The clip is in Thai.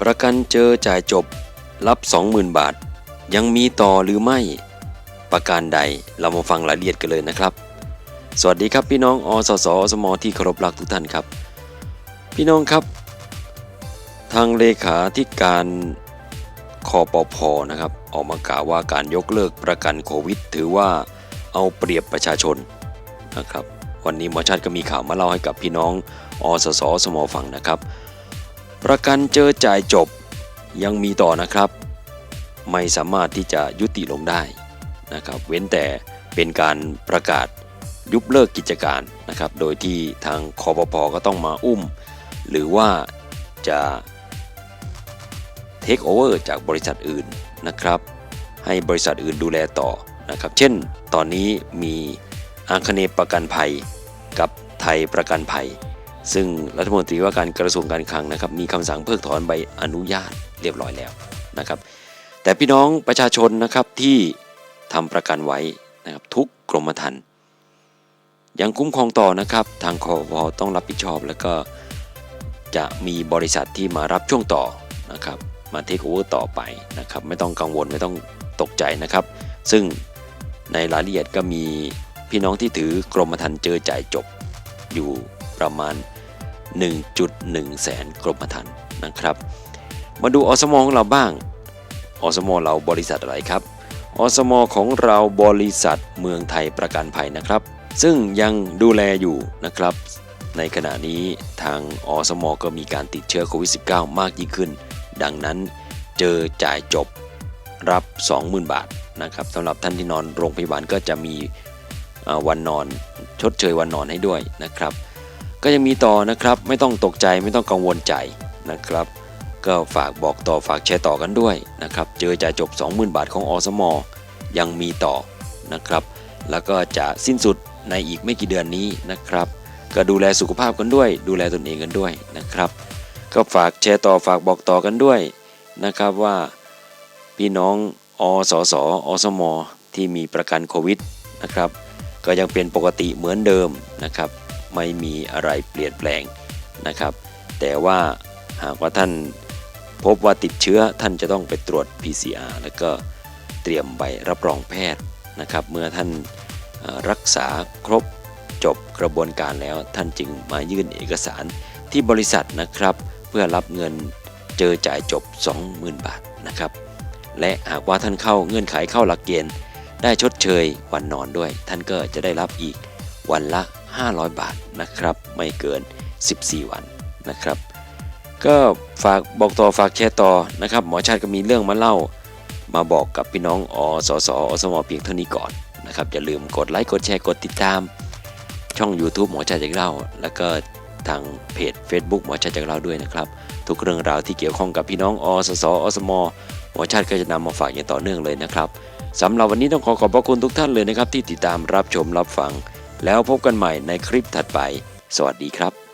ประกันเจอจ่ายจบ รับ 20,000 บาท ยังมีต่อหรือไม่ ประการใดเรามาฟังรายละเอียดกันเลยนะครับ สวัสดีครับพี่น้องอสสอสมที่เคารพรักทุกท่านครับ พี่น้องครับ ทางเลขาธิการคอปพนะครับออกมากล่าวว่าการยกเลิกประกันโควิด ถือว่าเอาเปรียบประชาชนนะครับ วันนี้หมอชาติก็มีข่าวมาเล่าให้กับพี่น้องอสสอสมฟังนะครับ ประกันเจอจ่ายจบยังมีต่อนะครับ ไม่สามารถที่จะยุติลงได้นะครับ เว้นแต่เป็นการประกาศยุบเลิกกิจการนะครับ โดยที่ทางคอปพก็ต้องมาอุ้ม หรือว่าจะเทคโอเวอร์จากบริษัทอื่นนะครับ ให้บริษัทอื่นดูแลต่อนะครับ เช่น ตอนนี้มีอาคเนประกันภัยกับไทยประกันภัย ซึ่งรัฐมนตรีว่าการกระทรวงการคลังนะครับมีคำสั่งเพิกถอนใบอนุญาตเรียบร้อยแล้วนะครับ แต่พี่น้องประชาชนนะครับที่ทำประกันไว้นะครับทุกกรมธรรม์ยังคุ้มครองต่อนะครับ ทางคอวต้องรับผิดชอบแล้วก็จะมีบริษัทที่มารับช่วงต่อนะครับมาเทคโอเวอร์ต่อไปนะครับไม่ต้องกังวลไม่ต้องตกใจนะครับ ซึ่งในรายละเอียดก็มีพี่น้องที่ถือกรมธรรม์เจอจ่ายจบอยู่ประมาณ 1.1 แสนกรมธรรม์นะครับ มาดูอสมของเราบ้าง อสมเราบริษัทอะไรครับ อสมของเราบริษัทเมืองไทยประกันภัยนะครับ ซึ่งยังดูแลอยู่นะครับ ในขณะนี้ทางอสมก็มีการติดเชื้อโควิด -19 มากยิ่งขึ้น ดังนั้นเจอจ่ายจบรับ 20,000 บาทนะครับสำหรับท่านที่นอนโรงพยาบาลก็จะมีวันนอนชดเชยวันนอนให้ด้วยนะครับ ก็ยังมีต่อนะครับ ไม่ต้องตกใจไม่ต้องกังวลใจนะครับ ก็ฝากบอกต่อฝากแชร์ต่อกันด้วยนะครับ เจอจ่ายจบ 20,000 บาทของอสมยังมีต่อนะครับ แล้วก็จะสิ้นสุดในอีกไม่กี่เดือนนี้นะครับ ก็ดูแลสุขภาพกันด้วย ดูแลตนเองกันด้วยนะครับ ก็ฝากแชร์ต่อฝากบอกต่อกันด้วยนะครับว่าพี่น้องอสสอสมที่มีประกันโควิดนะครับ ก็ยังเป็นปกติเหมือนเดิมนะครับ ไม่มีอะไรเปลี่ยนแปลงนะครับ แต่ว่าหากว่าท่านพบว่าติดเชื้อท่านจะต้องไปตรวจ PCR แล้วก็เตรียมใบรับรองแพทย์นะครับ เมื่อท่านรักษาครบจบกระบวนการแล้วท่านจึงมายื่นเอกสารที่บริษัทนะครับ เพื่อรับเงินเจอจ่ายจบ 20,000 บาทนะครับ และหากว่าท่านเข้าเงื่อนไขเข้าหลักเกณฑ์ ได้ชดเชยวันนอนด้วย ท่านก็จะได้รับอีกวันละ 500 บาทนะครับ ไม่เกิน 14 วันนะครับ ก็ฝากบอกต่อฝากแชร์ต่อนะครับ หมอชาติก็มีเรื่องมาเล่า มาบอกกับพี่น้องอสสอสมเพียงเท่านี้ก่อนนะครับอย่าลืมกดไลค์กดแชร์กดติดตาม ช่อง YouTube หมอชาติจากเล่า แล้วก็ทางเพจ Facebook หมอชาติจากเล่าด้วยนะครับ ทุกเรื่องราวที่เกี่ยวข้องกับพี่น้องอสสอสมหมอชาติก็จะนำมาฝากอย่างต่อเนื่องเลยนะครับสำหรับวันนี้ต้องขอขอบพระคุณทุกท่านเลยนะครับ ที่ติดตามรับชมรับฟัง แล้วพบกันใหม่ในคลิปถัดไป สวัสดีครับ